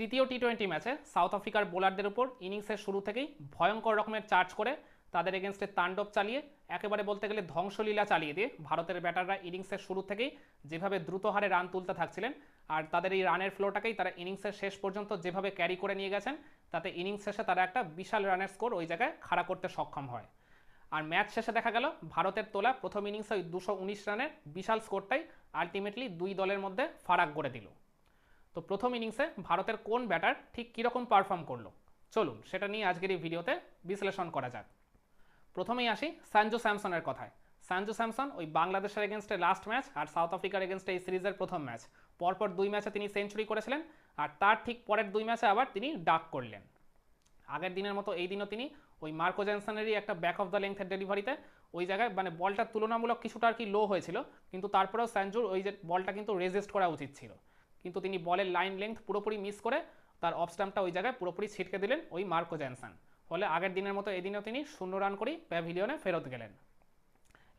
তৃতীয় T twenty ম্যাচে south আফ্রিকার বোলারদের উপর ইনিংসের শুরু থেকেই ভয়ঙ্কর রকমের চার্জ করে তাদের এগেনস্টে তাণ্ডব চালিয়ে, একেবারে বলতে গেলে ধ্বংসলীলা চালিয়ে দিয়ে ভারতের ব্যাটাররা ইনিংসের শুরু থেকেই যেভাবে দ্রুত হারে রান তুলতে থাকছিলেন আর তাদের এই রানের ফ্লোটাকেই তারা ইনিংসের শেষ পর্যন্ত যেভাবে ক্যারি করে নিয়ে গেছেন, তাতে ইনিংস শেষে তারা একটা বিশাল রানের স্কোর ওই জায়গায় খাড়া করতে সক্ষম হয়। আর ম্যাচ শেষে দেখা গেল, ভারতের তোলা প্রথম ইনিংসে ওই দুশো রানের বিশাল স্কোরটাই আলটিমেটলি দুই দলের মধ্যে ফারাক করে দিল। তো প্রথম ইনিংসে ভারতের কোন ব্যাটার ঠিক কীরকম পারফর্ম করল? চলুন, সেটা নিয়ে আজকের এই ভিডিওতে বিশ্লেষণ করা যাক। প্রথমেই আসি সানজু স্যামসনের কথায়। সানজু স্যামসন ওই বাংলাদেশের এগেনস্টে লাস্ট ম্যাচ আর সাউথ আফ্রিকার এগেনস্টে এই সিরিজের প্রথম ম্যাচ পরপর দুই ম্যাচে তিনি সেঞ্চুরি করেছিলেন আর তার ঠিক পরের দুই ম্যাচে আবার তিনি ডাক করলেন। আগের দিনের মতো এই দিনও তিনি ওই মার্কো জেনসনেরই একটা ব্যাক অফ দ্য লেংথের ডেলিভারিতে ওই জায়গায় মানে বলটা তুলনামূলক কিছুটা আর কি লো হয়েছিল, কিন্তু তারপরেও স্যানজুর ওই যে বলটা কিন্তু রেজিস্ট করা উচিত ছিল। কিন্তু তিনি বলের লাইন লেংথ পুরোপুরি মিস করে তার অফ স্টাম্পটা ওই জায়গায় পুরোপুরি ছিটকে দিলেন ওই মার্কো জ্যানসান। ফলে আগের দিনের মতো এদিনেও তিনি শূন্য রান করেই প্যাভিলিয়নে ফেরত গেলেন।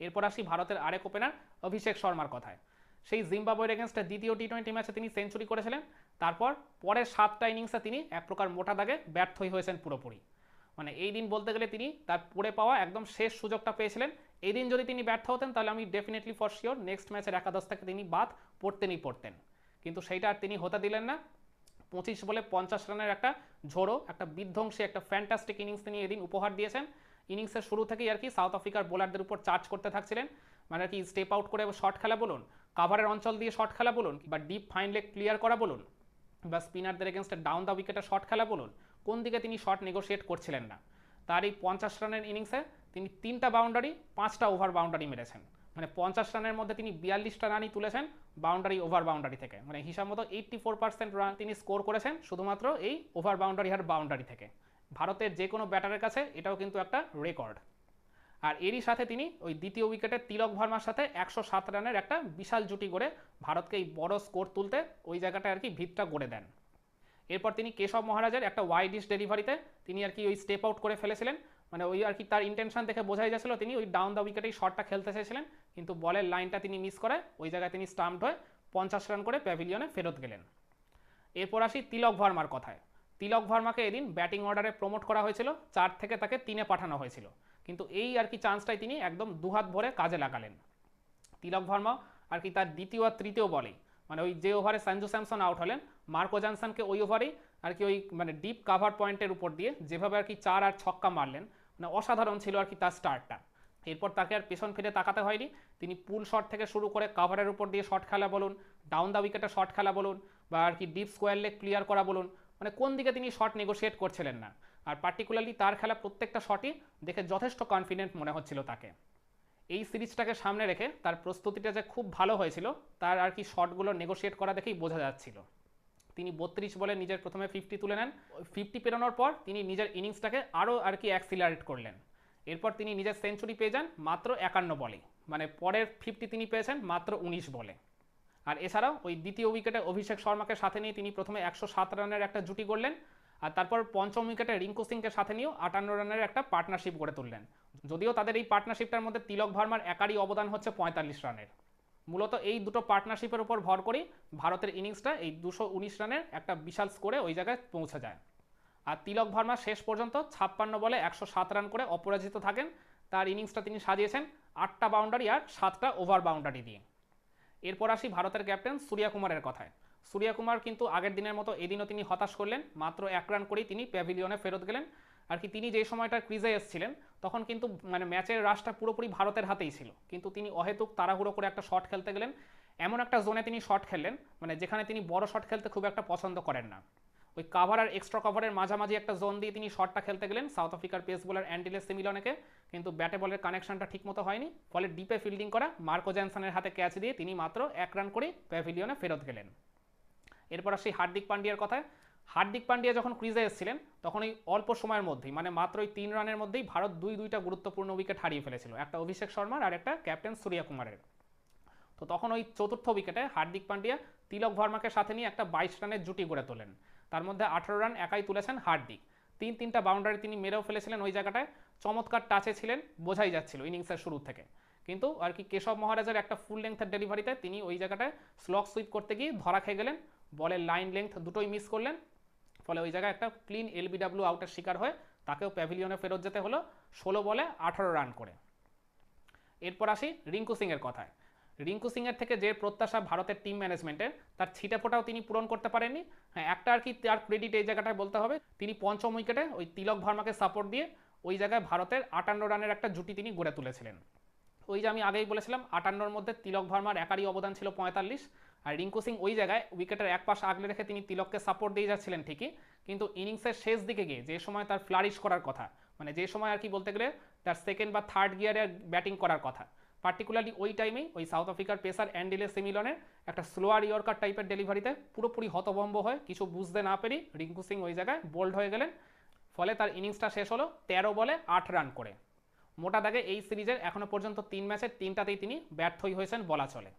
এরপর আসি ভারতের আরেক ওপেনার অভিষেক শর্মার কথায়। সেই জিম্বাবুয়ের এগেনস্টে দ্বিতীয় টি টোয়েন্টি ম্যাচে তিনি সেঞ্চুরি করেছিলেন। তারপর পরের সাতটা ইনিংসে তিনি এক প্রকার মোটা দাগে ব্যর্থই হয়েছেন পুরোপুরি। মানে এই দিন বলতে গেলে তিনি তার পড়ে পাওয়া একদম শেষ সুযোগটা পেয়েছিলেন। এই দিন যদি তিনি ব্যর্থ হতেন তাহলে আমি ডেফিনেটলি ফর শিওর নেক্সট ম্যাচের একাদশ থেকে তিনি বাদ পড়তেনই পড়তেন। কিন্তু সেইটা আর তিনি হতে দিলেন না। পঁচিশ বলে পঞ্চাশ রানের একটা ঝোড়ো, একটা বিধ্বংসী, একটা ফ্যান্টাস্টিক ইনিংস তিনি এদিন উপহার দিয়েছেন। ইনিংসের শুরু থেকেই আর কি সাউথ আফ্রিকার বোলারদের উপর চার্জ করতে থাকছিলেন। মানে আর কি স্টেপ আউট করে শর্ট খেলা বলুন কাভারের অঞ্চল দিয়ে শর্ট খেলা বলুন বা ডিপ ফাইন লেগ ক্লিয়ার করা বলুন বা স্পিনারদের এগেনস্টে ডাউন দ্য উইকেটে শর্ট খেলা বলুন, কোন দিকে তিনি শর্ট নেগোশিয়েট করছিলেন না। তার এই পঞ্চাশ রানের ইনিংসে তিনি তিনটা বাউন্ডারি পাঁচটা ওভার বাউন্ডারি মেরেছেন। মানে পঞ্চাশ রানের মধ্যে তিনি বিয়াল্লিশটা রানই তুলেছেন বাউন্ডারি ওভার বাউন্ডারি থেকে। মানে হিসাব মতো এইট্টি ফোর পার্সেন্ট রান তিনি স্কোর করেছেন শুধুমাত্র এই ওভার বাউন্ডারি আর বাউন্ডারি থেকে। ভারতের যে কোনো ব্যাটারের কাছে এটাও কিন্তু একটা রেকর্ড আর এরই সাথে তিনি ওই দ্বিতীয় উইকেটে তিলক ভার্মার সাথে একশো সাত রানের একটা বিশাল জুটি করে ভারতকে এই বড় স্কোর তুলতে ওই জায়গাটায় আর কি ভিতটা গড়ে দেন। এরপর তিনি কেশব মহারাজের একটা ওয়াইডিশ ডেলিভারিতে তিনি আর কি ওই স্টেপ আউট করে ফেলেছিলেন। মানে ওই আর কি তার ইন্টেনশন দেখে বোঝাই যাচ্ছিল তিনি ওই ডাউন দ্য উইকেটেই শটটা খেলতে চেয়েছিলেন, কিন্তু বলের লাইনটা তিনি মিস করে, ওই জায়গায় তিনি স্টাম্পড হয়ে পঞ্চাশ রান করে প্যাভিলিয়নে ফেরত গেলেন। এরপর আসি তিলক ভার্মার কথায়। তিলক ভার্মাকে এদিন ব্যাটিং অর্ডারে প্রমোট করা হয়েছিল, চার থেকে তাকে তিনে পাঠানো হয়েছিল। কিন্তু এই আর কি চান্সটাই তিনি একদম দুহাত ভরে কাজে লাগালেন। তিলক ভার্মা আর কি তার দ্বিতীয় আর তৃতীয় বলেই মানে ওই যে ওভারে সঞ্জু স্যামসন আউট হলেন, মার্কো জনসনকে ওই ওভারেই আর কি ওই মানে ডিপ কাভার পয়েন্টের উপর দিয়ে যেভাবে আর কি চার আর ছক্কা মারলেন মানে অসাধারণ ছিল আর কি তার স্টার্টটা এরপর তাকে আর পেছন ফিরে তাকাতে হয়নি। তিনি পুল শট থেকে শুরু করে কাভারের উপর দিয়ে শট খেলা বলুন ডাউন দ্য উইকেটে শট খেলা বলুন, বা আর কি ডিপ স্কোয়ার লেগ ক্লিয়ার করা বলুন মানে কোন দিকে তিনি শট নেগোশিয়েট করছিলেন না। আর পার্টিকুলারলি তার খেলা প্রত্যেকটা শটই দেখে যথেষ্ট কনফিডেন্ট মনে হচ্ছিল তাকে। এই সিরিজটাকে সামনে রেখে তার প্রস্তুতিটা যে খুব ভালো হয়েছিল, তার আর কি শটগুলো নেগোশিয়েট করা দেখেই বোঝা যাচ্ছিল। তিনি বত্রিশ বলে নিজের প্রথমে ফিফটি তুলে নেন। ফিফটি পেরোনোর পর তিনি নিজের ইনিংসটাকে আরও আর কি অ্যাক্সিলারেট করলেন। এরপর তিনি নিজের সেঞ্চুরি পেয়ে যান মাত্র একান্ন বলে। মানে পরের ফিফটি তিনি পেয়েছেন মাত্র উনিশ বলে। আর এছাড়াও ওই দ্বিতীয় উইকেটে অভিষেক শর্মাকে সাথে নিয়ে তিনি প্রথমে একশো সাত রানের একটা জুটি করলেন আর তারপর পঞ্চম উইকেটে রিঙ্কু সিংকে সাথে নিয়েও আটান্ন রানের একটা পার্টনারশিপ গড়ে তুললেন। যদিও তাদের এই পার্টনারশিপটার মধ্যে তিলক ভার্মার একারই অবদান হচ্ছে পঁয়তাল্লিশ রানের। মূলত এই দুটো পার্টনারশিপের উপর ভর করেই ভারতের ইনিংসটা এই দুশো উনিশ রানের একটা বিশাল স্কোরে ওই জায়গায় পৌঁছে যায়। আর তিলক ভার্মা শেষ পর্যন্ত ছাপ্পান্ন বলে একশো সাত রান করে অপরাজিত থাকেন। তার ইনিংসটা তিনি সাজিয়েছেন আটটা বাউন্ডারি আর সাতটা ওভার বাউন্ডারি দিয়ে। এরপর আসি ভারতের ক্যাপ্টেন সূর্যা কুমারের কথায়। সূর্যা কুমার কিন্তু আগের দিনের মতো এদিনও তিনি হতাশ করলেন, মাত্র এক রান করেই তিনি প্যাভিলিয়নে ফেরত গেলেন। আর কি তিনি যে সময়টা ক্রিজে এসেছিলেন, তখন কিন্তু মানে ম্যাচের রাশটা পুরোপুরি ভারতের হাতেই ছিল। কিন্তু তিনি অহেতুক তাড়াহুড়ো করে একটা শট খেলতে গেলেন। এমন একটা জোনে তিনি শট খেললেন মানে যেখানে তিনি বড় শট খেলতে খুব একটা পছন্দ করেন না। ওই কাভার আর এক্সট্রা কভারের মাঝামাঝি একটা জোন দিয়ে তিনি শটটা খেলতে গেলেন সাউথ আফ্রিকার পেস বোলার অ্যান্ডিলেস সিমিলনেকে কিন্তু ব্যাটে বলের কানেকশনটা ঠিকমতো হয়নি, ফলে ডিপে ফিল্ডিং করা মার্কো জ্যানসনের হাতে ক্যাচ দিয়ে তিনি মাত্র এক রান করে প্যাভিলিয়নে ফেরত গেলেন। এরপর আসি হার্দিক পান্ডিয়ার কথায়। হার্দিক পান্ডিয়া যখন ক্রিজে এসেছিলেন, তখন এই অল্প সময়ের মধ্যেই মানে মাত্র ওই তিন রানের মধ্যেই ভারত দুই দুইটা গুরুত্বপূর্ণ উইকেট হারিয়ে ফেলেছিল। একটা অভিষেক শর্মার আর একটা ক্যাপ্টেন সূর্যা কুমারের। তো তখন ওই চতুর্থ উইকেটে হার্দিক পান্ডিয়া তিলক ভার্মাকে সাথে নিয়ে একটা বাইশ রানের জুটি গড়ে তোলেন। তার মধ্যে আঠারো রান একাই তুলেছেন হার্দিক। তিন তিনটা বাউন্ডারি তিনি মেরেও ফেলেছিলেন ওই জায়গাটায়। চমৎকার টাচে ছিলেন, বোঝাই যাচ্ছিল ইনিংসের শুরু থেকে। কিন্তু আর কি কেশব মহারাজের একটা ফুল লেংথের ডেলিভারিতে তিনি ওই জায়গাটায় স্লক সুইপ করতে গিয়ে ধরা খেয়ে গেলেন। বলের লাইন লেংথ দুটোই মিস করলেন। ফলে ওই জায়গায় একটা ক্লিন এলবিডাব্লিউ আউটের শিকার হয়ে তাকেও প্যাভিলিয়নে ফেরত যেতে হলো, ষোলো বলে আঠারো রান করে। এরপর আসি রিঙ্কু সিংয়ের কথায়। রিঙ্কু সিংয়ের থেকে যে প্রত্যাশা ভারতের টিম ম্যানেজমেন্টের তার ছিটে ফোটাও তিনি পূরণ করতে পারেননি। হ্যাঁ একটা আর কি তার ক্রেডিট এই জায়গাটায় বলতে হবে, তিনি পঞ্চম উইকেটে ওই তিলক ভার্মাকে সাপোর্ট দিয়ে ওই জায়গায় ভারতের আটান্ন রানের একটা জুটি তিনি গড়ে তুলেছিলেন। ওই যে আমি আগেই বলেছিলাম, আটান্নর মধ্যে তিলক ভার্মার একারই অবদান ছিল পঁয়তাল্লিশ আর রিঙ্কু সিং ওই জায়গায় উইকেটের এক পাশ আগলে রেখে তিনি তিলককে সাপোর্ট দিয়ে যাচ্ছিলেন ঠিকই, কিন্তু ইনিংসের শেষ দিকে গিয়ে যে সময় তার ফ্লারিশ করার কথা মানে যে সময় আর কি বলতে গেলে তার সেকেন্ড বা থার্ড গিয়ারে ব্যাটিং করার কথা পার্টিকুলারলি ওই টাইমেই ওই সাউথ আফ্রিকার পেসার অ্যান্ডিলে সিমিলনের একটা স্লোয়ার ইয়র্কার টাইপের ডেলিভারিতে পুরোপুরি হতভম্ব হয়ে কিছু বুঝতে না পেরে রিঙ্কু সিং ওই জায়গায় বোল্ড হয়ে গেলেন, ফলে তার ইনিংসটা শেষ হলো তেরো বলে আট রান করে। মোটা দাগে এই সিরিজের এখনও পর্যন্ত তিন ম্যাচের তিনটাতেই তিনি ব্যর্থই হয়েছেন বলা চলে।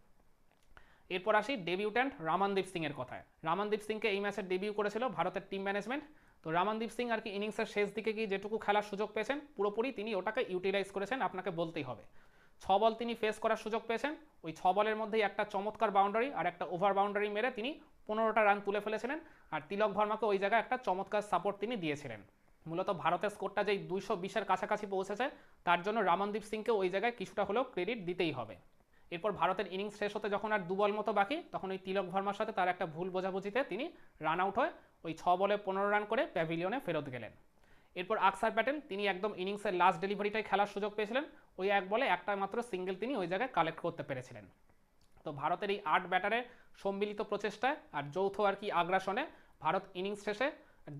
এরপর আসি ডেবিউট্যান্ট রামানদীপ সিংয়ের কথায়। রামানদীপ সিংকে এই ম্যাচে ডেবিউ করেছিল ভারতের টিম ম্যানেজমেন্ট তো রামানদীপ সিং আর কি ইনিংসের শেষ দিকে গিয়ে যেটুকু খেলার সুযোগ পেয়েছেন, পুরোপুরি তিনি ওটাকে ইউটিলাইজ করেছেন, আপনাকে বলতেই হবে। ছ বল তিনি ফেস করার সুযোগ পেয়েছেন। ওই ছ বলের মধ্যেই একটা চমৎকার বাউন্ডারি আর একটা ওভার বাউন্ডারি মেরে তিনি পনেরোটা রান তুলে ফেলেছিলেন আর তিলক ভার্মাকে ওই জায়গায় একটা চমৎকার সাপোর্ট তিনি দিয়েছিলেন। মূলত ভারতের স্কোরটা যেই দুইশো বিশের কাছাকাছি পৌঁছেছে, তার জন্য রামনদীপ সিংকে ওই জায়গায় কিছুটা হলেও ক্রেডিট দিতেই হবে। এরপর ভারতের ইনিংস শেষ হতে যখন আর দু বল মতো বাকি, তখন ওই তিলক ভার্মার সাথে তার একটা ভুল বোঝাবুঝিতে তিনি রান আউট হয়ে ওই ছ বলে পনেরো রান করে প্যাভিলিয়নে ফেরত গেলেন। এরপর আকসার প্যাটেল তিনি একদম ইনিংসের লাস্ট ডেলিভারিটাই খেলার সুযোগ পেয়েছিলেন। ওই এক বলে একটা মাত্র সিঙ্গেল তিনি ওই জায়গায় কালেক্ট করতে পেরেছিলেন। তো ভারতের এই আট ব্যাটারের সম্মিলিত প্রচেষ্টায় আর যৌথ আর কি আগ্রাসনে ভারত ইনিংস শেষে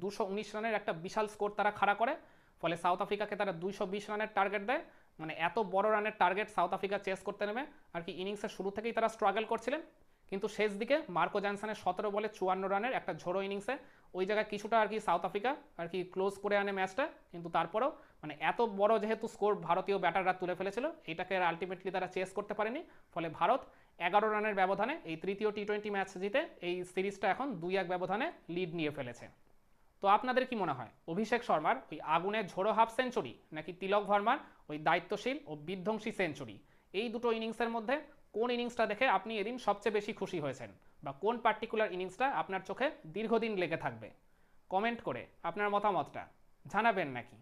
দুশো রানের একটা বিশাল স্কোর তারা খাড়া করে। ফলে সাউথ আফ্রিকাকে তারা দুইশো বিশ রানের টার্গেট দেয়। মানে এত বড় রানের টার্গেট সাউথ আফ্রিকা চেস করতে নেমে আর কি ইনিংসের শুরু থেকেই তারা স্ট্রাগল করছিলেন। কিন্তু শেষ দিকে মার্কো জ্যানসনের সতেরো বলে চুয়ান্ন রানের একটা ঝোড়ো ইনিংসে ওই জায়গায় কিছুটা আর কি সাউথ আফ্রিকা আর কি ক্লোজ করে আনে ম্যাচটা কিন্তু তারপরেও মানে এত বড় যেহেতু স্কোর ভারতীয় ব্যাটাররা তুলে ফেলেছিল, এটাকে আলটিমেটলি তারা চেস করতে পারেনি। ফলে ভারত এগারো রানের ব্যবধানে এই তৃতীয় টি টোয়েন্টি ম্যাচ জিতে এই সিরিজটা এখন দুই এক ব্যবধানে লিড নিয়ে ফেলেছে। তো আপনাদের কি মনে হয়? অভিষেক শর্মার ওই আগুনের ঝোড়ো হাফ সেঞ্চুরি নাকি তিলক ভার্মার ওই দায়িত্বশীল ও বিধ্বংসী সেঞ্চুরি? এই দুটো ইনিংসের মধ্যে কোন ইনিংসটা দেখে আপনি এদিন সবচেয়ে বেশি খুশি হয়েছেন? বা কোন পার্টিকুলার ইনিংসটা আপনার চোখে দীর্ঘদিন লেগে থাকবে? কমেন্ট করে আপনার মতামতটা জানাবেন নাকি?